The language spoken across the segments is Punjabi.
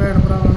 ਭੈਣ ਭਰਾਵਾਂ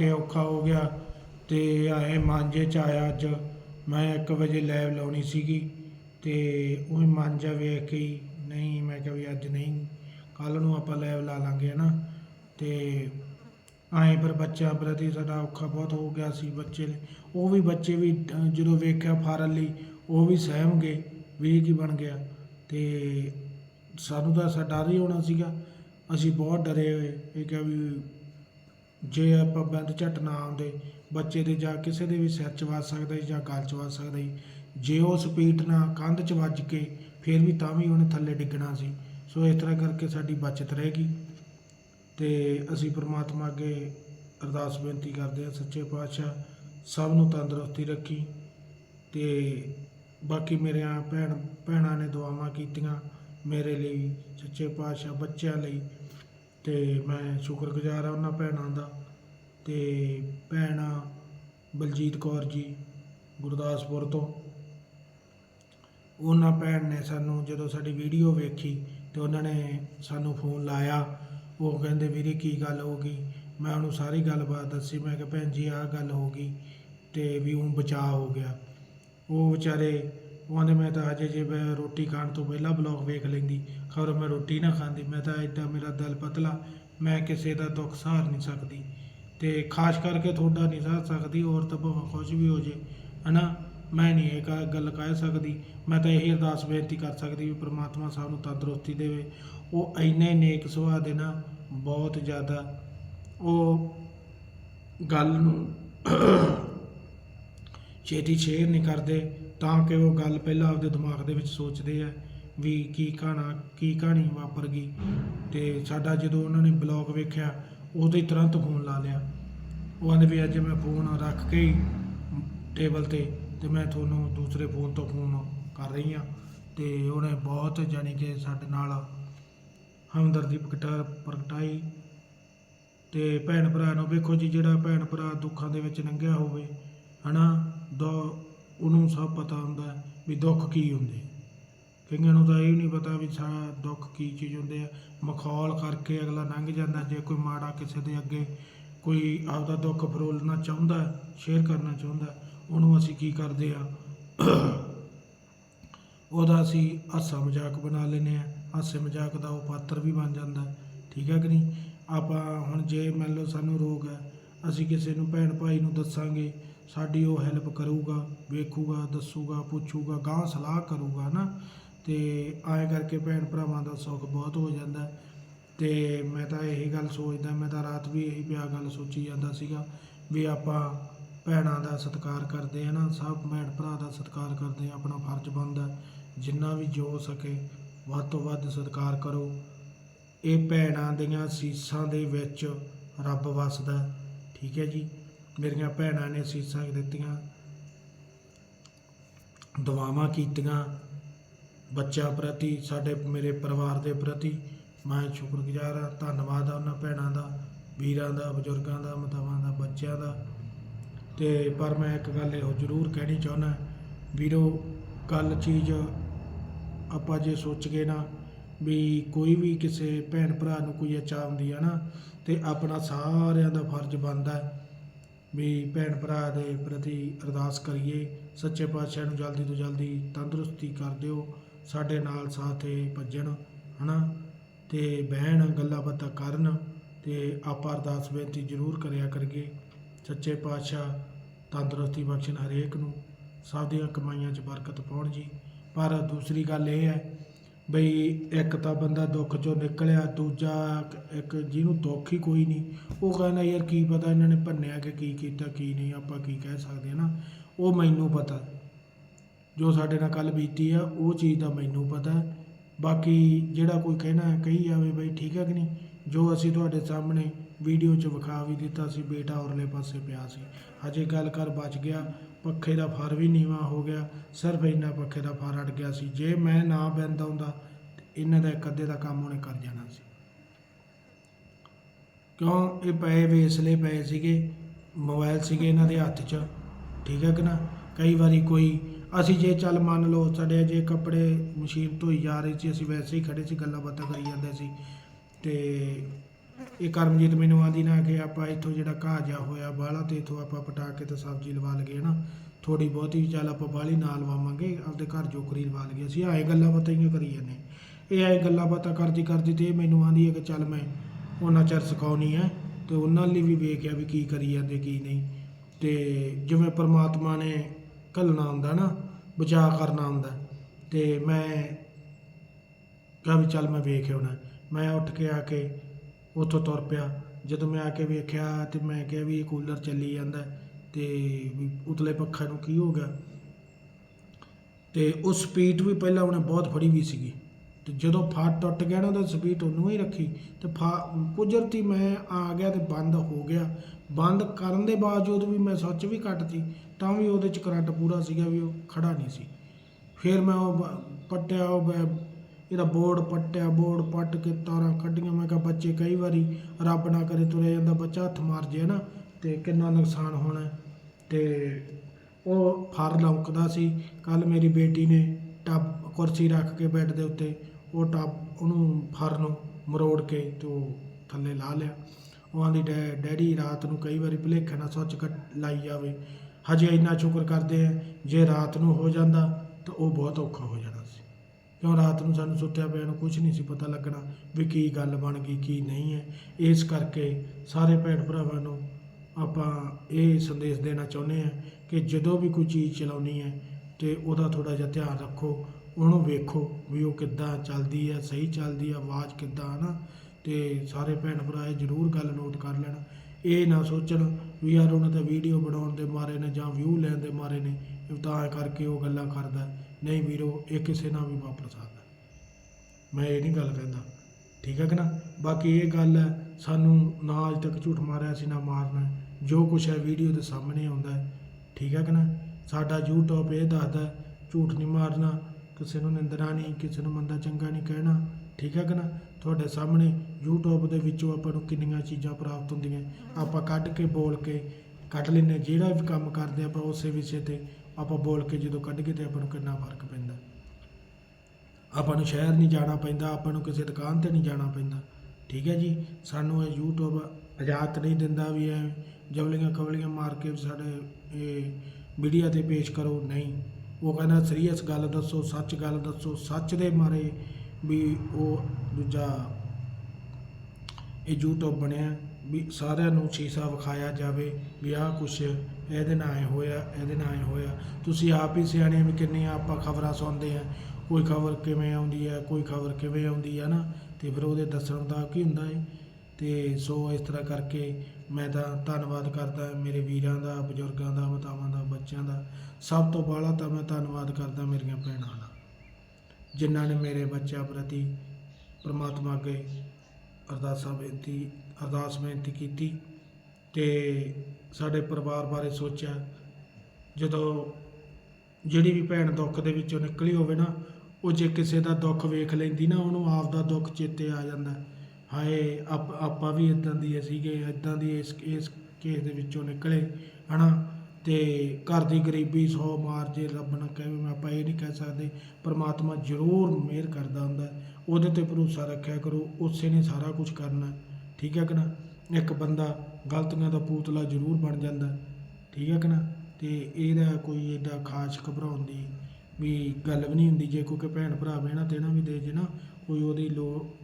ਕਰਕੇ ਔਖਾ ਹੋ ਗਿਆ ਤੇ ਆਏ ਮਾਂਜੇ ਚ ਆਇਆ ਅੱਜ। ਮੈਂ 1 ਵਜੇ ਲੈਬ ਲਾਉਣੀ ਸੀਗੀ ਤੇ ਉਹ ਮਾਂਜਾ ਵੇਖ ਕੇ ਹੀ, ਨਹੀਂ, ਮੈਂ ਕਿਹਾ ਵੀ ਅੱਜ ਨਹੀਂ ਕੱਲ ਨੂੰ ਆਪਾਂ ਲੈਬ ਲਾ ਲਾਂਗੇ ਹਨਾ ਤੇ ਆਏ ਪਰ ਬੱਚਾ ਪ੍ਰਤੀ ਸਾਡਾ ਔਖਾ ਬਹੁਤ ਹੋ ਗਿਆ ਸੀ ਬੱਚੇ ਉਹ ਵੀ ਬੱਚੇ ਵੀ ਜਦੋਂ ਵੇਖਿਆ ਫਾਰਨ ਲਈ, ਉਹ ਵੀ ਸਹਿਮ ਗਏ ਵੀ ਇਹ ਕੀ ਬਣ ਗਿਆ। ਤੇ ਸਾਨੂੰ ਤਾਂ ਸਾਡਾ ਡਰ ਹੀ ਹੋਣਾ ਸੀਗਾ। ਅਸੀਂ ਬਹੁਤ ਡਰੇ ਹੋਏ। ਇਹ ਕਿਹਾ ਵੀ ਜੇ ਆਪਾਂ ਬੰਦ ਝੱਟ ਨਾ ਆਉਂਦੇ, ਬੱਚੇ ਦੇ ਜਾਂ ਕਿਸੇ ਦੇ ਵੀ ਸਿਰ 'ਚ ਵੱਜ ਸਕਦਾ ਸੀ ਜਾਂ ਗਲ 'ਚ ਵੱਜ ਸਕਦਾ ਸੀ ਜੇ ਉਹ ਸਪੀਡ ਨਾਲ ਕੰਧ 'ਚ ਵੱਜ ਕੇ ਫਿਰ ਵੀ ਤਾਂ ਵੀ ਉਹਨੇ ਥੱਲੇ ਡਿੱਗਣਾ ਸੀ। ਸੋ ਇਸ ਤਰ੍ਹਾਂ ਕਰਕੇ ਸਾਡੀ ਬਚਤ ਰਹੇਗੀ। ਤੇ ਅਸੀਂ ਪਰਮਾਤਮਾ ਅੱਗੇ ਅਰਦਾਸ ਬੇਨਤੀ ਕਰਦੇ ਹਾਂ ਸੱਚੇ ਪਾਤਸ਼ਾਹ, ਸਭ ਨੂੰ ਤੰਦਰੁਸਤੀ ਰੱਖੀ ਤੇ ਬਾਕੀ ਮੇਰੀਆਂ ਭੈਣ, ਭੈਣਾਂ ਨੇ ਦੁਆਵਾਂ ਕੀਤੀਆਂ ਮੇਰੇ ਲਈ, ਸੱਚੇ ਪਾਤਸ਼ਾਹ ਬੱਚਿਆਂ ਲਈ। ਅਤੇ ਮੈਂ ਸ਼ੁਕਰਗੁਜ਼ਾਰ ਹਾਂ ਉਹਨਾਂ ਭੈਣਾਂ ਦਾ ਅਤੇ ਭੈਣ ਬਲਜੀਤ ਕੌਰ ਜੀ ਗੁਰਦਾਸਪੁਰ ਤੋਂ। ਉਹਨਾਂ ਭੈਣ ਨੇ ਸਾਨੂੰ ਜਦੋਂ ਸਾਡੀ ਵੀਡੀਓ ਵੇਖੀ ਤੇ ਉਹਨਾਂ ਨੇ ਸਾਨੂੰ ਫੋਨ ਲਾਇਆ, ਉਹ ਕਹਿੰਦੇ, ਵੀਰੇ, ਕੀ ਗੱਲ ਹੋ ਗਈ? ਮੈਂ ਉਹਨੂੰ ਸਾਰੀ ਗੱਲਬਾਤ ਦੱਸੀ, ਮੈਂ ਕਿਹਾ, ਭੈਣ ਜੀ, ਆਹ ਗੱਲ ਹੋ ਗਈ ਤੇ ਵੀ ਉਹ ਬਚਾਅ ਹੋ ਗਿਆ। ਉਹ ਵਿਚਾਰੇ ਉਹ ਕਹਿੰਦੇ ਮੈਂ ਤਾਂ ਅਜੇ ਜੇ ਮੈਂ ਰੋਟੀ ਖਾਣ ਤੋਂ ਪਹਿਲਾਂ ਬਲੌਗ ਵੇਖ ਲੈਂਦੀ, ਖਬਰ ਮੈਂ ਰੋਟੀ ਨਾ ਖਾਂਦੀ, ਮੈਂ ਤਾਂ ਏਦਾਂ ਮੇਰਾ ਦਿਲ ਪਤਲਾ, ਮੈਂ ਕਿਸੇ ਦਾ ਦੁੱਖ ਸਹਾਰ ਨਹੀਂ ਸਕਦੀ ਤੇ ਖਾਸ ਕਰਕੇ ਤੁਹਾਡਾ ਨਹੀਂ ਸਹਾਰ ਸਕਦੀ, ਔਰਤ ਤਾਂ ਭਾਵੇਂ ਖੁਸ਼ ਵੀ ਹੋ ਜੇ, ਹਨਾ? ਮੈਂ ਨਹੀਂ ਇਹ ਕ- ਗੱਲ ਕਹਿ ਸਕਦੀ, ਮੈਂ ਤਾਂ ਇਹ ਅਰਦਾਸ ਬੇਨਤੀ ਕਰ ਸਕਦੀ ਵੀ ਪ੍ਰਮਾਤਮਾ ਸਾਹਿਬ ਨੂੰ ਤੰਦਰੁਸਤੀ ਦੇਵੇ। ਉਹ ਇੰਨੇ ਨੇਕ ਸੁਭਾਅ ਦੇ ਨਾ ਬਹੁਤ ਜ਼ਿਆਦਾ ਉਹ ਗੱਲ ਨੂੰ ਛੇਤੀ ਸ਼ੇਅਰ ਨਹੀਂ ਕਰਦੇ ਤਾਂ ਕਿ ਉਹ ਗੱਲ ਪਹਿਲਾਂ ਆਪਦੇ ਦਿਮਾਗ ਦੇ ਵਿੱਚ ਸੋਚਦੇ ਆ ਵੀ ਕੀ ਕਹਾਣਾ, ਕੀ ਕਹਾਣੀ ਵਾਪਰ ਗਈ। ਤੇ ਸਾਡਾ ਜਦੋਂ ਉਹਨਾਂ ਨੇ ਬਲੌਗ ਵੇਖਿਆ ਉਦੋਂ ਹੀ ਤੁਰੰਤ ਫੋਨ ਲਾ ਲਿਆ। ਉਹ ਕਹਿੰਦੇ ਵੀ ਅੱਜ ਮੈਂ ਫੋਨ ਰੱਖ ਕੇ ਹੀ ਟੇਬਲ ਤੇ ਤੇ ਮੈਂ ਤੁਹਾਨੂੰ ਦੂਸਰੇ ਫੋਨ ਤੋਂ ਫੋਨ ਕਰ ਰਹੀ ਹਾਂ। ਤੇ ਉਹਨੇ ਬਹੁਤ ਜਾਣੀ ਕਿ ਸਾਡੇ ਨਾਲ ਹਮਦਰਦੀ ਪ੍ਰਗਟਾ, ਪ੍ਰਗਟਾਈ। ਤੇ ਭੈਣ ਭਰਾ ਨੂੰ ਵੇਖੋ ਜੀ, ਜਿਹੜਾ ਭੈਣ ਭਰਾ ਦੁੱਖਾਂ ਦੇ ਵਿੱਚ ਲੰਘਿਆ ਹੋਵੇ, ਹਨਾ, ਦੋ ਉਹਨੂੰ ਸਭ ਪਤਾ ਹੁੰਦਾ ਵੀ ਦੁੱਖ ਕੀ ਹੁੰਦੇ ਕਈਆਂ ਨੂੰ ਤਾਂ ਇਹ ਨਹੀਂ ਪਤਾ ਵੀ ਸਾ ਦੁੱਖ ਕੀ ਚੀਜ਼ ਹੁੰਦੇ ਆ। ਮਖੌਲ ਕਰਕੇ ਅਗਲਾ ਲੰਘ ਜਾਂਦਾ ਜੇ ਕੋਈ ਮਾੜਾ ਕਿਸੇ ਦੇ ਅੱਗੇ ਕੋਈ ਆਪਦਾ ਦੁੱਖ ਫਰੋਲਣਾ ਚਾਹੁੰਦਾ ਸ਼ੇਅਰ ਕਰਨਾ ਚਾਹੁੰਦਾ ਉਹਨੂੰ ਅਸੀਂ ਕੀ ਕਰਦੇ ਆ? ਉਹਦਾ ਅਸੀਂ ਹਾਸਾ ਮਜ਼ਾਕ ਬਣਾ ਲੈਂਦੇ ਆ। ਹਾਸੇ ਮਜ਼ਾਕ ਦਾ ਉਹ ਪਾਤਰ ਵੀ ਬਣ ਜਾਂਦਾ ਠੀਕ ਹੈ ਕਿ ਨਹੀਂ? ਆਪਾਂ ਹੁਣ ਜੇ ਮੰਨ ਲਓ ਸਾਨੂੰ ਰੋਗ ਹੈ, ਅਸੀਂ ਕਿਸੇ ਨੂੰ ਭੈਣ ਭਾਈ ਨੂੰ ਦੱਸਾਂਗੇ ਸਾਡੀ ਉਹ ਹੈਲਪ ਕਰੂਗਾ, ਵੇਖੂਗਾ, ਦੱਸੂਗਾ, ਪੁੱਛੂਗਾ ਗਾਂ ਸਲਾਹ ਕਰੂਗਾ ਨਾ ਤੇ ਐਂ ਕਰਕੇ ਭੈਣ ਭਰਾਵਾਂ ਦਾ ਸੁੱਖ ਬਹੁਤ ਹੋ ਜਾਂਦਾ। ਹੈ। ਤੇ ਮੈਂ ਤਾਂ ਇਹੀ ਗੱਲ ਸੋਚਦਾ, ਮੈਂ ਤਾਂ ਰਾਤ ਵੀ ਇਹੀ ਪਿਆ ਗੱਲ ਸੋਚੀ ਜਾਂਦਾ ਸੀਗਾ ਵੀ ਆਪਾਂ ਭੈਣਾਂ ਦਾ ਸਤਿਕਾਰ ਕਰਦੇ ਹਾਂ ਨਾ ਸਭ ਭੈਣ ਭਰਾ ਦਾ ਸਤਿਕਾਰ ਕਰਦੇ ਹਾਂ, ਆਪਣਾ ਫਰਜ਼ ਬਣਦਾ। ਜਿੰਨਾ ਵੀ ਜੋ ਸਕੇ, ਵੱਧ ਤੋਂ ਵੱਧ ਸਤਿਕਾਰ ਕਰੋ। ਇਹ ਭੈਣਾਂ ਦੀਆਂ ਸੀਸਾਂ ਦੇ ਵਿੱਚ ਰੱਬ ਵਸਦਾ, ਠੀਕ ਹੈ ਜੀ। ਮੇਰੀਆਂ ਭੈਣਾਂ ਨੇ ਸੀਸਾਂ ਦਿੱਤੀਆਂ, ਦੁਆਵਾਂ ਕੀਤੀਆਂ, ਬੱਚਿਆਂ ਪ੍ਰਤੀ, ਸਾਡੇ, ਮੇਰੇ ਪਰਿਵਾਰ ਦੇ ਪ੍ਰਤੀ ਮੈਂ ਸ਼ੁਕਰਗੁਜ਼ਾਰ ਹਾਂ, ਧੰਨਵਾਦ ਆ ਉਹਨਾਂ ਭੈਣਾਂ ਦਾ, ਵੀਰਾਂ ਦਾ, ਬਜ਼ੁਰਗਾਂ ਦਾ, ਮਾਤਾਵਾਂ ਦਾ, ਬੱਚਿਆਂ ਦਾ। ਤੇ ਪਰ ਮੈਂ ਇੱਕ ਗੱਲ ਇਹੋ ਜ਼ਰੂਰ ਕਹਿਣੀ ਚਾਹੁੰਦਾ ਵੀਰੋ ਗੱਲ ਚੀਜ਼ ਆਪਾਂ ਜੇ ਸੋਚ ਸੋਚੀਏ ਨਾ ਵੀ ਕੋਈ ਵੀ ਕਿਸੇ ਭੈਣ ਭਰਾ ਨੂੰ ਕੋਈ ਇੱਛਾ ਹੁੰਦੀ ਹੈ ਨਾ, ਤੇ ਆਪਣਾ ਸਾਰਿਆਂ ਦਾ ਫਰਜ਼ ਬਣਦਾ ਹੈ ਵੀ ਭੈਣ ਭਰਾ ਦੇ ਪ੍ਰਤੀ ਅਰਦਾਸ ਕਰੀਏ, ਸੱਚੇ ਪਾਤਸ਼ਾਹ ਨੂੰ ਜਲਦੀ ਤੋਂ ਜਲਦੀ ਤੰਦਰੁਸਤੀ ਕਰ ਦਿਓ, ਸਾਡੇ ਨਾਲ ਸਾਥੇ ਭੱਜਣ, ਹਨਾ? ਤੇ ਬਹਿਣ, ਗੱਲਾਂ ਬਾਤਾਂ ਕਰਨ ਤੇ ਆਪਾਂ ਅਰਦਾਸ ਬੇਨਤੀ ਜ਼ਰੂਰ ਕਰਿਆ ਕਰੀਏ। ਸੱਚੇ ਪਾਤਸ਼ਾਹ ਤੰਦਰੁਸਤੀ ਬਖਸ਼ਣ ਹਰੇਕ ਨੂੰ, ਸਭ ਦੀਆਂ ਕਮਾਈਆਂ 'ਚ ਬਰਕਤ ਪਾਉਣ ਜੀ। ਪਰ ਦੂਸਰੀ ਗੱਲ ਇਹ ਹੈ ਬਈ ਇੱਕ ਤਾਂ ਬੰਦਾ ਦੁੱਖ ਚੋਂ ਨਿਕਲਿਆ, ਦੂਜਾ ਇੱਕ ਜਿਹਨੂੰ ਦੁੱਖ ਹੀ ਕੋਈ ਨਹੀਂ। ਉਹ ਕਹਿੰਦਾ, ਯਾਰ ਕੀ ਪਤਾ ਇਹਨਾਂ ਨੇ ਭੰਨਿਆ ਕਿ ਕੀ ਕੀਤਾ, ਕੀ ਨਹੀਂ, ਆਪਾਂ ਕੀ ਕਹਿ ਸਕਦੇ ਹਾਂ ਨਾ? ਉਹ ਮੈਨੂੰ ਪਤਾ। ਜੋ ਸਾਡੇ ਨਾਲ ਕੱਲ ਬੀਤੀ ਆ, ਉਹ ਚੀਜ਼ ਦਾ ਮੈਨੂੰ ਪਤਾ। ਬਾਕੀ ਜਿਹੜਾ ਕੋਈ ਕਹਿਣਾ, ਕਹੀ ਜਾਵੇ ਬਈ ਠੀਕ ਹੈ ਕਿ ਨਹੀਂ ਜੋ ਅਸੀਂ ਤੁਹਾਡੇ ਸਾਹਮਣੇ ਵੀਡੀਓ 'ਚ ਵਿਖਾ ਵੀ ਦਿੱਤਾ ਸੀ, ਬੇਟਾ ਔਰਲੇ ਪਾਸੇ ਪਿਆ ਸੀ। ਹਜੇ ਗੱਲ ਕਰ ਬਚ ਗਿਆ, ਪੱਖੇ ਦਾ ਫਰ ਵੀ ਨੀਵਾ ਹੋ ਗਿਆ, ਸਿਰਫ ਇੰਨਾ ਪੱਖੇ ਦਾ ਫਰ ਅੜ ਗਿਆ ਸੀ। ਜੇ ਮੈਂ ਨਾ ਬੈਂਦਾ ਹੁੰਦਾ, ਇਹਨਾਂ ਦਾ ਇੱਕ ਅੱਧੇ ਦਾ ਕੰਮ ਉਹਨੇ ਕਰ ਜਾਣਾ ਸੀ। ਕਿਉਂ? ਇਹ ਪਏ ਵੇਸਲੇ ਪਏ ਸੀਗੇ ਮੋਬਾਈਲ ਸੀਗੇ ਇਹਨਾਂ ਦੇ ਹੱਥ 'ਚ। ਠੀਕ ਹੈ ਕਿ ਨਾ? ਕਈ ਵਾਰੀ ਕੋਈ, ਅਸੀਂ ਜੇ ਚੱਲ ਮੰਨ ਲਓ ਸਾਡੇ ਜੇ ਕੱਪੜੇ ਮਸ਼ੀਨ ਧੋਈ ਜਾ ਰਹੀ ਸੀ, ਅਸੀਂ ਵੈਸੇ ਹੀ ਖੜੇ ਸੀ, ਗੱਲਾਂ ਬਾਤਾਂ ਕਰੀ ਜਾਂਦੇ ਸੀ। ਤੇ ਇਹ ਕਰਮਜੀਤ ਮੈਨੂੰ ਆਂਦੀ ਨਾ ਕਿ ਆਪਾਂ ਇੱਥੋਂ ਜਿਹੜਾ ਘਾਹ ਜਿਹਾ ਹੋਇਆ ਬਾਹਲਾ ਤੇ ਇੱਥੋਂ ਆਪਾਂ ਪਟਾ ਕੇ ਤੇ ਸਬਜ਼ੀ ਲਵਾ ਲਈਏ ਨਾ ਥੋੜੀ ਬਹੁਤੀ ਚੱਲ ਆਪਾਂ ਬਾਹਲੀ ਨਾਲ ਲਵਾਵਾਂਗੇ, ਆਪਦੇ ਘਰ ਜੋਕਰੀ ਲਵਾ ਲਈਏ। ਅਸੀਂ ਆਏ ਗੱਲਾਂ ਬਾਤਾਂ ਹੀ ਕਰੀ ਜਾਂਦੇ ਇਹ ਆਏ ਗੱਲਾਂ ਬਾਤਾਂ ਕਰਦੀ ਕਰਦੀ ਤੇ ਇਹ ਮੈਨੂੰ ਆਂਦੀ ਹੈ ਕਿ ਚੱਲ ਮੈਂ ਉਹਨਾਂ ਚਿਰ ਸਿਖਾਉਣੀ ਹੈ ਤੇ ਉਹਨਾਂ ਲਈ ਵੀ ਵੇਖਿਆ ਵੀ ਕੀ ਕਰੀ ਜਾਂਦੇ, ਕੀ ਨਹੀਂ। ਤੇ ਜਿਵੇਂ ਪਰਮਾਤਮਾ ਨੇ ਘੱਲਣਾ ਹੁੰਦਾ ਨਾ, ਬਚਾਅ ਕਰਨਾ ਹੁੰਦਾ। ਤੇ ਮੈਂ ਕਿਹਾ ਵੀ ਚੱਲ ਮੈਂ ਵੇਖ ਆਉਣਾ। ਮੈਂ ਉੱਠ ਕੇ ਆ ਕੇ ਉੱਥੋਂ ਤੁਰ ਪਿਆ। ਜਦੋਂ ਮੈਂ ਆ ਕੇ ਵੇਖਿਆ ਤੇ ਮੈਂ ਕਿਹਾ ਵੀ ਇਹ ਕੂਲਰ ਚੱਲੀ ਜਾਂਦਾ ਤੇ ਵੀ ਉਤਲੇ ਪੱਖਾ ਨੂੰ ਕੀ ਹੋ ਗਿਆ। ਤੇ ਉਹ ਸਪੀਡ ਵੀ ਪਹਿਲਾਂ ਉਹਨੇ ਬਹੁਤ ਫੜੀ ਵੀ ਸੀਗੀ। ਤੇ ਜਦੋਂ ਫਾਟ ਟੁੱਟ ਗਿਆ ਨਾ, ਉਹਦਾ ਸਪੀਡ ਉਹਨੂੰ ਹੀ ਰੱਖੀ। ਤੇ ਫਾ ਕੁਦਰਤੀ ਮੈਂ ਆ ਗਿਆ ਤੇ ਬੰਦ ਹੋ ਗਿਆ। ਬੰਦ ਕਰਨ ਦੇ ਬਾਵਜੂਦ ਵੀ ਮੈਂ ਸੱਚ ਵੀ ਕੱਟਤੀ, ਤਾਂ ਵੀ ਉਹਦੇ ਚ ਕਰੰਟ ਪੂਰਾ ਸੀਗਾ ਵੀ ਉਹ ਖੜਾ ਨਹੀਂ ਸੀ। ਫਿਰ ਮੈਂ ਉਹ ਬ- ਪੱਟਿਆ, ਉਹ ਇਹਦਾ ਬੋਰਡ ਪੱਟਿਆ ਬੋਰਡ ਪੱਟ ਕੇ ਤਾਰਾਂ ਕੱਢੀਆਂ। ਮੈਂ ਕਿਹਾ, ਬੱਚੇ, ਕਈ ਵਾਰੀ ਰੱਬ ਨਾ ਕਰੇ, ਤੁਰਿਆ ਜਾਂਦਾ, ਬੱਚਾ ਹੱਥ ਮਾਰ ਜੇ ਨਾ, ਤੇ ਕਿੰਨਾ ਨੁਕਸਾਨ ਹੋਣਾ। ਹੈ। ਤੇ ਉਹ ਫਰ ਲੌਂਕਦਾ ਸੀ। ਕੱਲ ਮੇਰੀ ਬੇਟੀ ਨੇ ਟੱਬ, ਕੁਰਸੀ ਰੱਖ ਕੇ ਬੈੱਡ ਦੇ ਉੱਤੇ, ਉਹ ਟੱਬ ਉਹਨੂੰ ਫਰ ਨੂੰ ਮਰੋੜ ਕੇ ਤੇ ਉਹ ਥੱਲੇ ਲਾ ਲਿਆ। ਉਹ ਆਂਦੀ, ਡੈ, ਡੈਡੀ, ਰਾਤ ਨੂੰ ਕਈ ਵਾਰੀ ਭੁਲੇਖੇ ਨਾਲ ਸੁੱਚ ਕੱਟ ਲਾਈ ਜਾਵੇ। ਹਜੇ ਇੰਨਾ ਸ਼ੁਕਰ ਕਰਦੇ ਆ, ਜੇ ਰਾਤ ਨੂੰ ਹੋ ਜਾਂਦਾ, ਤਾਂ ਉਹ ਬਹੁਤ ਔਖਾ ਹੋ ਜਾਣਾ। ਕਿਉਂ ਰਾਤ ਨੂੰ ਸਾਨੂੰ ਸੁੱਤਿਆ ਪਿਆ ਨੂੰ ਕੁਝ ਨਹੀਂ ਸੀ ਪਤਾ ਲੱਗਣਾ ਵੀ ਕੀ ਗੱਲ ਬਣ ਗਈ, ਕੀ ਨਹੀਂ ਹੈ। ਇਸ ਕਰਕੇ ਸਾਰੇ ਭੈਣ ਭਰਾਵਾਂ ਨੂੰ ਆਪਾਂ ਇਹ ਸੰਦੇਸ਼ ਦੇਣਾ ਚਾਹੁੰਦੇ ਹਾਂ ਕਿ ਜਦੋਂ ਵੀ ਕੋਈ ਚੀਜ਼ ਚਲਾਉਣੀ ਹੈ ਤੇ ਉਹਦਾ ਥੋੜਾ ਜਿਹਾ ਧਿਆਨ ਰੱਖੋ, ਉਹਨੂੰ ਵੇਖੋ ਵੀ ਉਹ ਕਿੱਦਾਂ ਚੱਲਦੀ ਹੈ, ਸਹੀ ਚੱਲਦੀ ਹੈ, ਆਵਾਜ਼ ਕਿੱਦਾਂ ਹੈ ਨਾ। ਤੇ ਸਾਰੇ ਭੈਣ ਭਰਾ ਇਹ ਜ਼ਰੂਰ ਗੱਲ ਨੋਟ ਕਰ ਲੈਣ। ਇਹ ਨਾ ਸੋਚਣ ਵੀ ਯਾਰ ਉਹਨਾਂ ਦਾ ਵੀਡੀਓ ਬਣਾਉਣ ਦੇ ਮਾਰੇ ਨੇ ਜਾਂ ਵਿਊ ਲੈਣ ਦੇ ਮਾਰੇ ਨੇ ਇਹ ਤਾਂ ਕਰਕੇ ਉਹ ਗੱਲਾਂ ਕਰਦਾ। ਨਹੀਂ ਵੀਰੋ, ਇਹ ਕਿਸੇ ਨਾਲ ਵੀ ਵਾਪਰ ਸਕਦਾ ਮੈਂ ਇਹ ਨਹੀਂ ਗੱਲ ਕਹਿੰਦਾ। ਠੀਕ ਹੈ ਕਿ ਨਾ? ਬਾਕੀ ਇਹ ਗੱਲ ਹੈ, ਸਾਨੂੰ ਨਾ ਅੱਜ ਤੱਕ ਝੂਠ ਮਾਰਿਆ ਸੀ, ਨਾ ਮਾਰਨਾ। ਜੋ ਕੁਛ ਹੈ ਵੀਡੀਓ ਦੇ ਸਾਹਮਣੇ ਆਉਂਦਾ ਹੈ। ਠੀਕ ਹੈ ਕਿ ਨਾ? ਸਾਡਾ YouTube ਇਹ ਦੱਸਦਾ ਝੂਠ ਨਹੀਂ ਮਾਰਨਾ, ਕਿਸੇ ਨੂੰ ਨਿੰਦਣਾ ਨਹੀਂ, ਕਿਸੇ ਨੂੰ ਮੰਦਾ ਚੰਗਾ ਨਹੀਂ ਕਹਿਣਾ। ਠੀਕ ਹੈ ਕਿ ਨਾ? ਤੁਹਾਡੇ ਸਾਹਮਣੇ YouTube ਦੇ ਵਿੱਚੋਂ ਆਪਾਂ ਨੂੰ ਕਿੰਨੀਆਂ ਚੀਜ਼ਾਂ ਪ੍ਰਾਪਤ ਹੁੰਦੀਆਂ। ਆਪਾਂ ਕੱਢ ਕੇ, ਬੋਲ ਕੇ ਕੱਢ ਲੈਂਦੇ ਹਾਂ। ਜਿਹੜਾ ਵੀ ਕੰਮ ਕਰਦੇ ਆਪਾਂ ਉਸੇ ਵਿਸ਼ੇ ਤੇ ਆਪਾਂ ਬੋਲ ਕੇ ਜਦੋਂ ਕੱਢ ਕੇ ਤੇ ਆਪਾਂ ਨੂੰ ਕਿੰਨਾ ਫ਼ਰਕ ਪੈਂਦਾ। ਆਪਾਂ ਨੂੰ ਸ਼ਹਿਰ ਨਹੀਂ ਜਾਣਾ ਪੈਂਦਾ, ਆਪਾਂ ਨੂੰ ਕਿਸੇ ਦੁਕਾਨ ਤੇ ਨਹੀਂ ਜਾਣਾ ਪੈਂਦਾ। ਠੀਕ ਹੈ ਜੀ, ਸਾਨੂੰ ਇਹ YouTube ਇਜਾਜ਼ਤ ਨਹੀਂ ਦਿੰਦਾ ਵੀ ਐ ਜਵਲੀਆਂ ਕਵਲੀਆਂ ਮਾਰ ਕੇ ਸਾਡੇ ਇਹ ਮੀਡੀਆ ਤੇ ਪੇਸ਼ ਕਰੋ। ਨਹੀਂ, ਉਹ ਕਹਿੰਦਾ ਸੀਰੀਅਸ ਗੱਲ ਦੱਸੋ, ਸੱਚ ਗੱਲ ਦੱਸੋ, ਸੱਚ ਦੇ ਮਾਰੇ ਵੀ ਉਹ ਦੂਜਾ ਇਹ YouTube ਬਣਿਆ ਵੀ ਸਾਰਿਆਂ ਨੂੰ ਸ਼ੀਸ਼ਾ ਵਿਖਾਇਆ ਜਾਵੇ ਵੀ ਆਹ ਕੁਛ ਇਹਦੇ ਨਾਲ ਐ ਹੋਇਆ, ਇਹਦੇ ਨਾਲ ਐ ਹੋਇਆ। ਤੁਸੀਂ ਆਪ ਹੀ ਸਿਆਣੇ ਵੀ ਕਿੰਨੀਆਂ ਆਪਾਂ ਖਬਰਾਂ ਸੁਣਦੇ ਆ ਕੋਈ ਖਬਰ ਕਿਵੇਂ ਆਉਂਦੀ ਹੈ, ਕੋਈ ਖਬਰ ਕਿਵੇਂ ਆਉਂਦੀ ਹੈ ਨਾ? ਤੇ ਫਿਰ ਉਹਦੇ ਦੱਸਣ ਦਾ ਕੀ ਹੁੰਦਾ ਹੈ? ਤੇ ਸੋ ਇਸ ਤਰ੍ਹਾਂ ਕਰਕੇ ਮੈਂ ਤਾਂ ਧੰਨਵਾਦ ਕਰਦਾ ਮੇਰੇ ਵੀਰਾਂ ਦਾ, ਬਜ਼ੁਰਗਾਂ ਦਾ, ਮਾਤਾਵਾਂ ਦਾ, ਬੱਚਿਆਂ ਦਾ। ਸਭ ਤੋਂ ਪਹਿਲਾਂ ਤਾਂ ਮੈਂ ਧੰਨਵਾਦ ਕਰਦਾ ਮੇਰੀਆਂ ਭੈਣਾਂ ਦਾ, ਜਿਨ੍ਹਾਂ ਨੇ ਮੇਰੇ ਬੱਚਿਆਂ ਪ੍ਰਤੀ ਪ੍ਰਮਾਤਮਾ ਅੱਗੇ ਅਰਦਾਸਾਂ ਬੇਨਤੀ ਅਰਦਾਸ ਬੇਨਤੀ ਕੀਤੀ। ਤੇ ਸਾਡੇ ਪਰਿਵਾਰ ਬਾਰੇ ਸੋਚਿਆ, ਜਦੋਂ ਜਿਹੜੀ ਵੀ ਭੈਣ ਦੁੱਖ ਦੇ ਵਿੱਚੋਂ ਨਿਕਲੀ ਹੋਵੇ ਨਾ, ਉਹ ਜੇ ਕਿਸੇ ਦਾ ਦੁੱਖ ਵੇਖ ਲੈਂਦੀ ਨਾ, ਉਹਨੂੰ ਆਪ ਦਾ ਦੁੱਖ ਚੇਤੇ ਆ ਜਾਂਦਾ। ਹਾਏ, ਆਪ, ਆਪਾਂ ਵੀ ਇਦਾਂ ਦੀ ਸੀਗੇ ਇਦਾਂ ਦੀ ਇਸ ਇਸ ਕੇਸ ਦੇ ਵਿੱਚੋਂ ਨਿਕਲੇ, ਹਨਾ? ਤੇ ਘਰ ਦੀ ਗਰੀਬੀ ਸੌ ਮਾਰ ਜੇ ਰੱਬ ਨਾ ਕਹੇ, ਮੈਂ ਆਪਾਂ ਇਹ ਨਹੀਂ ਕਹਿ ਸਕਦੇ, ਪਰਮਾਤਮਾ ਜ਼ਰੂਰ ਮਿਹਰ ਕਰਦਾ ਹੁੰਦਾ। ਉਹਦੇ ਤੇ ਭਰੋਸਾ ਰੱਖਿਆ ਕਰੋ, ਉਸੇ ਨੇ ਸਾਰਾ ਕੁਝ ਕਰਨਾ। ਠੀਕ ਹੈ ਕਿ ਨਾ? ਇੱਕ ਬੰਦਾ ਗਲਤੀਆਂ ਦਾ ਪੂਤਲਾ ਜ਼ਰੂਰ ਬਣ ਜਾਂਦਾ ਠੀਕ ਹੈ ਕਿ ਨਾ? ਅਤੇ ਇਹਦਾ ਕੋਈ ਏਡਾ ਖਾਸ ਘਬਰਾਉਣ ਦੀ ਵੀ ਗੱਲ ਵੀ ਨਹੀਂ ਹੁੰਦੀ। ਜੇ ਕਿਉਂਕਿ ਭੈਣ ਭਰਾ ਬਹਿਣਾ ਤੇ ਨਾ ਵੀ ਦੇ ਜੇ ਨਾ, ਕੋਈ ਉਹਦੀ ਲੋ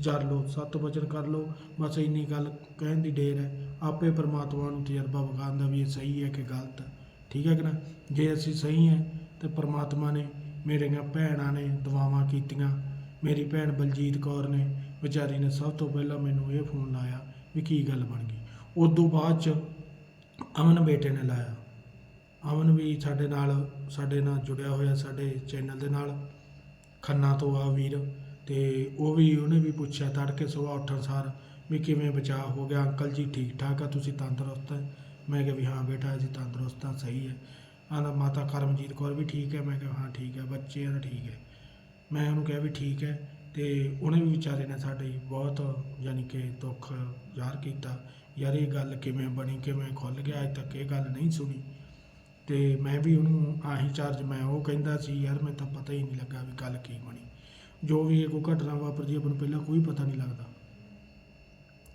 ਜਰ ਲਓ ਸੱਤ ਵਚਨ ਕਰ ਲਓ। ਬਸ ਇੰਨੀ ਗੱਲ ਕਹਿਣ ਦੀ ਢੇਰ ਹੈ। ਆਪੇ ਪਰਮਾਤਮਾ ਨੂੰ ਤਜਰਬਾ ਵਿਖਾਉਣ ਦਾ ਵੀ ਇਹ ਸਹੀ ਹੈ ਕਿ ਗਲਤ ਠੀਕ ਹੈ ਕਿ ਨਾ? ਜੇ ਅਸੀਂ ਸਹੀ ਹੈ, ਤੇ ਪਰਮਾਤਮਾ ਨੇ ਮੇਰੀਆਂ ਭੈਣਾਂ ਨੇ ਦੁਆਵਾਂ ਕੀਤੀਆਂ। ਮੇਰੀ ਭੈਣ ਬਲਜੀਤ ਕੌਰ ਨੇ, ਵਿਚਾਰੀ ਨੇ ਸਭ ਤੋਂ ਪਹਿਲਾਂ ਮੈਨੂੰ ਇਹ ਫੋਨ ਲਾਇਆ ਵੀ ਕੀ ਗੱਲ ਬਣ ਗਈ। ਉਦੋਂ ਬਾਅਦ ਚ ਅਮਨ ਬੇਟੇ ਨੇ ਲਾਇਆ। ਅਮਨ ਵੀ ਸਾਡੇ ਨਾਲ ਸਾਡੇ ਨਾਲ ਜੁੜਿਆ ਹੋਇਆ, ਸਾਡੇ ਚੈਨਲ ਦੇ ਨਾਲ। ਖੰਨਾ ਤੋਂ ਆ ਵੀਰ ਤੇ ਉਹ ਵੀ ਉਹਨੇ ਵੀ ਪੁੱਛਿਆ ਤੜਕੇ ਸਵੇਰ ਉੱਠਣ ਸਾਰ ਵੀ ਕਿਵੇਂ ਬਚਾਅ ਹੋ ਗਿਆ? ਅੰਕਲ ਜੀ ਠੀਕ ਠਾਕ ਆ, ਤੁਸੀਂ ਤੰਦਰੁਸਤ ਹੈ? ਮੈਂ ਕਿਹਾ ਵੀ ਹਾਂ ਬੇਟਾ, ਅਸੀਂ ਤੰਦਰੁਸਤ ਹਾਂ, ਸਹੀ ਹੈ। ਆਂਦਾ ਮਾਤਾ ਕਰਮਜੀਤ ਕੌਰ ਵੀ ਠੀਕ ਹੈ? ਮੈਂ ਕਿਹਾ ਹਾਂ ਠੀਕ ਹੈ ਬੱਚੇ ਆ ਠੀਕ ਹੈ। ਮੈਂ ਉਹਨੂੰ ਕਿਹਾ ਵੀ ਠੀਕ ਹੈ ਤੇ ਉਹਨੇ ਵੀ ਵਿਚਾਰੇ ਨੇ ਸਾਡੇ ਬਹੁਤ ਯਾਨੀ ਕਿ ਦੁੱਖ ਜ਼ਾਹਰ ਕੀਤਾ, ਯਾਰ ਇਹ ਗੱਲ ਕਿਵੇਂ ਬਣੀ, ਕਿਵੇਂ ਖੁੱਲ ਗਿਆ, ਅੱਜ ਤੱਕ ਇਹ ਗੱਲ ਨਹੀਂ ਸੁਣੀ। ਤੇ ਮੈਂ ਵੀ ਉਹਨੂੰ ਆਹੀ ਚਾਰਜ ਮੈਂ ਉਹ ਕਹਿੰਦਾ ਸੀ, ਯਾਰ ਮੈਨੂੰ ਤਾਂ ਪਤਾ ਹੀ ਨਹੀਂ ਲੱਗਾ ਵੀ ਗੱਲ ਕੀ ਬਣੀ। ਜੋ ਵੀ ਇਹ ਕੋਈ ਘਟਨਾ ਵਾਪਰਦੀ ਆਪਾਂ ਨੂੰ ਪਹਿਲਾਂ ਕੋਈ ਪਤਾ ਨਹੀਂ ਲੱਗਦਾ।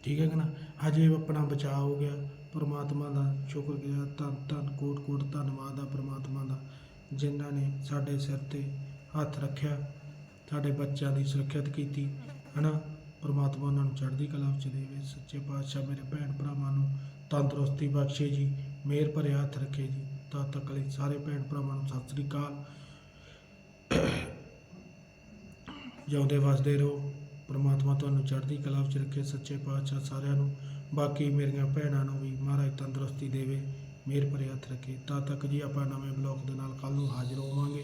ਠੀਕ ਹੈ ਕਿ ਨਾ? ਹਜੇ ਆਪਣਾ ਬਚਾਅ ਹੋ ਗਿਆ, ਪਰਮਾਤਮਾ ਦਾ ਸ਼ੁਕਰਗੁਜ਼ਾਰ, ਧੰਨ ਧੰਨ ਕੋਟ ਕੋਟ ਧੰਨਵਾਦ ਆ ਪਰਮਾਤਮਾ ਦਾ, ਜਿਨ੍ਹਾਂ ਨੇ ਸਾਡੇ ਸਿਰ ਤੇ ਹੱਥ ਰੱਖਿਆ। ਸਾਡੇ ਬੱਚਿਆਂ ਦੀ ਸੁਰੱਖਿਅਤ ਕੀਤੀ, ਹਨਾ? ਪਰਮਾਤਮਾ ਉਹਨਾਂ ਨੂੰ ਚੜ੍ਹਦੀ ਕਲਾ ਵਿੱਚ ਦੇਵੇ। ਸੱਚੇ ਪਾਤਸ਼ਾਹ ਮੇਰੇ ਭੈਣ ਭਰਾਵਾਂ ਨੂੰ ਤੰਦਰੁਸਤੀ ਬਖਸ਼ੇ ਜੀ, ਮਿਹਰ ਭਰੇ ਹੱਥ ਰੱਖੇ ਜੀ। ਤਦ ਤੱਕ ਲਈ ਸਾਰੇ ਭੈਣ ਭਰਾਵਾਂ ਨੂੰ ਸਤਿ ਸ੍ਰੀ ਅਕਾਲ। ਜਿਉਂਦੇ ਵਸਦੇ ਰਹੋ। ਪ੍ਰਮਾਤਮਾ ਤੁਹਾਨੂੰ ਚੜ੍ਹਦੀ ਕਲਾ ਵਿੱਚ ਰੱਖੇ, ਸੱਚੇ ਪਾਤਸ਼ਾਹ ਸਾਰਿਆਂ ਨੂੰ। ਬਾਕੀ ਮੇਰੀਆਂ ਭੈਣਾਂ ਨੂੰ ਵੀ ਮਹਾਰਾਜ ਤੰਦਰੁਸਤੀ ਦੇਵੇ, ਮਿਹਰ ਭਰੇ ਹੱਥ ਰੱਖੇ। ਤਦ ਤੱਕ ਜੀ ਆਪਾਂ ਨਵੇਂ ਬਲੌਗ ਦੇ ਨਾਲ ਕੱਲ ਨੂੰ ਹਾਜ਼ਰ ਹੋਵਾਂਗੇ।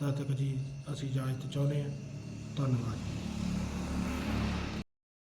ਤਦ ਤੱਕ ਜੀ ਅਸੀਂ ਇਜਾਜ਼ਤ ਚਾਹੁੰਦੇ ਹਾਂ। ਧੰਨਵਾਦ।